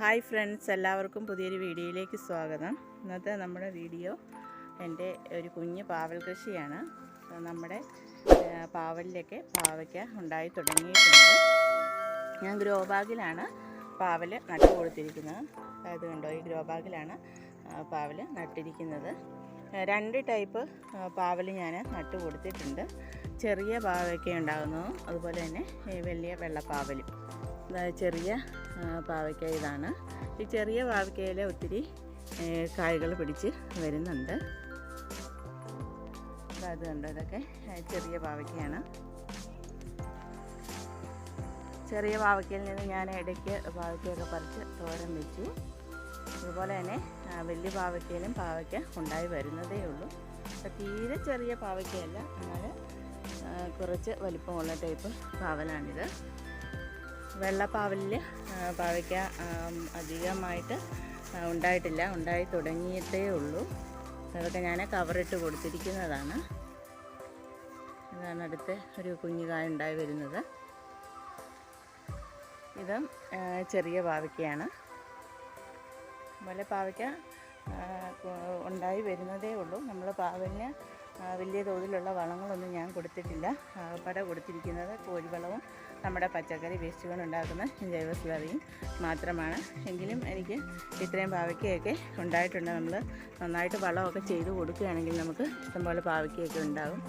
Hi friends എല്ലാവർക്കും പുതിയൊരു വീഡിയോയിലേക്ക് സ്വാഗതം. ഇന്നത്തെ നമ്മുടെ വീഡിയോ എന്റെ ഒരു കുഞ്ഞ് പാവൽ കൃഷിയാണ്. നമ്മുടെ പാവലിലൊക്കെ പാവയ്ക്ക ഉണ്ടായി തുടങ്ങിയിട്ടുണ്ട്. ഞാൻ ഗ്രോ ബാഗിലാണ് പാവൽ നട്ടു കൊടുത്തിരിക്കുന്നത് അതായത് കണ്ടോ ഈ ഗ്രോ ബാഗിലാണ് പാവൽ നട്ടിരിക്കുന്നത്. രണ്ട് ടൈപ്പ് പാവൽ ഞാൻ നട്ടു കൊടുത്തിട്ടുണ്ട് ചെറിയ പാവയ്ക്ക ഉണ്ടാകുന്നതും അതുപോലെ തന്നെ വലിയ വെള്ളപ്പാവലും. ചെറിയ പാവയ്ക്ക ഇതാണ് ഈ ചെറിയ പാവയ്ക്കയിൽ ഒത്തിരി കായകൾ പിടിച്ച് വരുന്നുണ്ട്. അത് കണ്ടോ ഇതൊക്കെ ചെറിയ പാവയ്ക്കയാണ്. ചെറിയ പാവയ്ക്കയിൽ നിന്ന് ഞാൻ ഇടയ്ക്ക് പാവയ്ക്കയൊക്കെ പറിച്ച് തോരൻ വെച്ചു. അതുപോലെ തന്നെ വലിയ പാവയ്ക്കയിലും പാവയ്ക്ക ഉണ്ടായി വരുന്നതേ ഉള്ളൂ. തീരെ ചെറിയ പാവയ്ക്കയല്ല എന്നാൽ കുറച്ച് വലിപ്പമുള്ള ടൈപ്പ് പാവലാണിത്. വെള്ളപ്പാവലിൽ പാവയ്ക്ക അധികമായിട്ട് ഉണ്ടായിട്ടില്ല. ഉണ്ടായി തുടങ്ങിയിട്ടേ ഉള്ളൂ. അതൊക്കെ ഞാൻ കവറിട്ട് കൊടുത്തിരിക്കുന്നതാണ്. ഇതാണ് അടുത്ത് ഒരു കുഞ്ഞു കായ ഉണ്ടായി വരുന്നത്. ഇതും ചെറിയ പാവയ്ക്കയാണ്. അതുപോലെ പാവയ്ക്ക ഉണ്ടായി വരുന്നതേ ഉള്ളൂ. നമ്മൾ പാവലിന് ആ, വലിയ തോതിലുള്ള വളങ്ങളൊന്നും ഞാൻ കൊടുത്തിട്ടില്ല. പട കൊടുത്തിരിക്കുന്നത് കോഴിവളവും നമ്മുടെ പച്ചക്കറി വേസ്റ്റുകൾ ഉണ്ടാക്കുന്ന ജൈവസ്ലറിയും മാത്രമാണ്. എങ്കിലും എനിക്ക് ഇത്രയും പാവയ്ക്കയൊക്കെ ഉണ്ടായിട്ടുണ്ട്. നമ്മൾ നന്നായിട്ട് വളമൊക്കെ ചെയ്ത് കൊടുക്കുകയാണെങ്കിൽ നമുക്ക് ഇഷ്ടംപോലെ പാവയ്ക്കയൊക്കെ ഉണ്ടാകും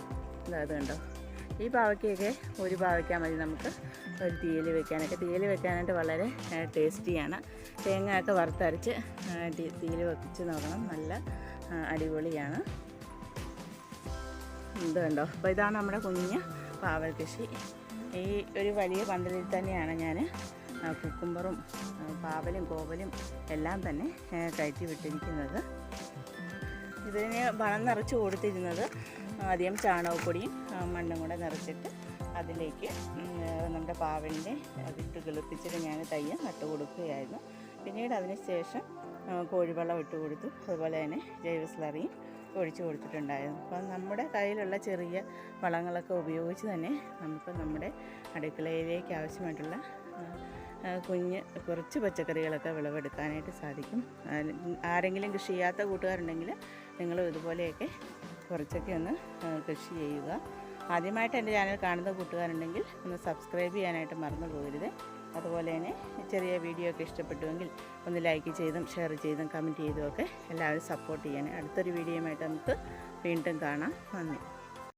ഇതാ അത് കണ്ടോ? ഈ പാവയ്ക്കയൊക്കെ ഒരു പാവയ്ക്ക മതി നമുക്ക്. ഒരു തീയൽ വെക്കാനൊക്കെ. തീയൽ വെക്കാനായിട്ട് വളരെ ടേസ്റ്റിയാണ്. തേങ്ങയൊക്കെ വറുത്തരച്ച് തീയൽ വെച്ച് നോക്കണം. നല്ല അടിപൊളിയാണ്. എന്തുണ്ടോ അപ്പോൾ ഇതാണ് നമ്മുടെ കുഞ്ഞ് പാവൽ കൃഷി. ഈ ഒരു വലിയ പന്തലിൽ തന്നെയാണ് ഞാൻ കുക്കുംബറും പാവലും കോവലും എല്ലാം തന്നെ കയറ്റി വിട്ടിരിക്കുന്നത്. ഇതിന് വളം നിറച്ച് കൊടുത്തിരുന്നത് ആദ്യം ചാണകപ്പൊടിയും മണ്ണും കൂടെ നിറച്ചിട്ട് അതിലേക്ക് നമ്മുടെ പാവലിന്റെ വിത്ത് കിളിപ്പിച്ചിട്ട് ഞാൻ തയ്യ നട്ട് കൊടുക്കുകയായിരുന്നു. പിന്നീട് അതിന് ശേഷം കോഴിവെള്ളം ഇട്ട് കൊടുത്തു. അതുപോലെ തന്നെ ജൈവ സ്ലറിയും ഒഴിച്ചു കൊടുത്തിട്ടുണ്ടായിരുന്നു. അപ്പം നമ്മുടെ കയ്യിലുള്ള ചെറിയ വളങ്ങളൊക്കെ ഉപയോഗിച്ച് തന്നെ നമുക്ക് നമ്മുടെ അടുക്കളയിലേക്ക് ആവശ്യമായിട്ടുള്ള കുഞ്ഞ് കുറച്ച് പച്ചക്കറികളൊക്കെ വിളവെടുക്കാനായിട്ട് സാധിക്കും. ആരെങ്കിലും കൃഷി ചെയ്യാത്ത കൂട്ടുകാരുണ്ടെങ്കിൽ നിങ്ങൾ ഇതുപോലെയൊക്കെ കുറച്ചൊക്കെ ഒന്ന് കൃഷി ചെയ്യുക. ആദ്യമായിട്ട് എന്റെ ചാനൽ കാണുന്ന കൂട്ടുകാരുണ്ടെങ്കിൽ ഒന്ന് സബ്സ്ക്രൈബ് ചെയ്യാനായിട്ട് മറന്നു പോകരുത്. അതുപോലെ തന്നെ ചെറിയ വീഡിയോ ഒക്കെ ഇഷ്ടപ്പെട്ടുവെങ്കിൽ ഒന്ന് ലൈക്ക് ചെയ്തും ഷെയർ ചെയ്തും കമന്റ് ചെയ്തും ഒക്കെ എല്ലാവരും സപ്പോർട്ട് ചെയ്യണേ അടുത്തൊരു വീഡിയോയുമായിട്ട് നമുക്ക് വീണ്ടും കാണാം. നന്ദി.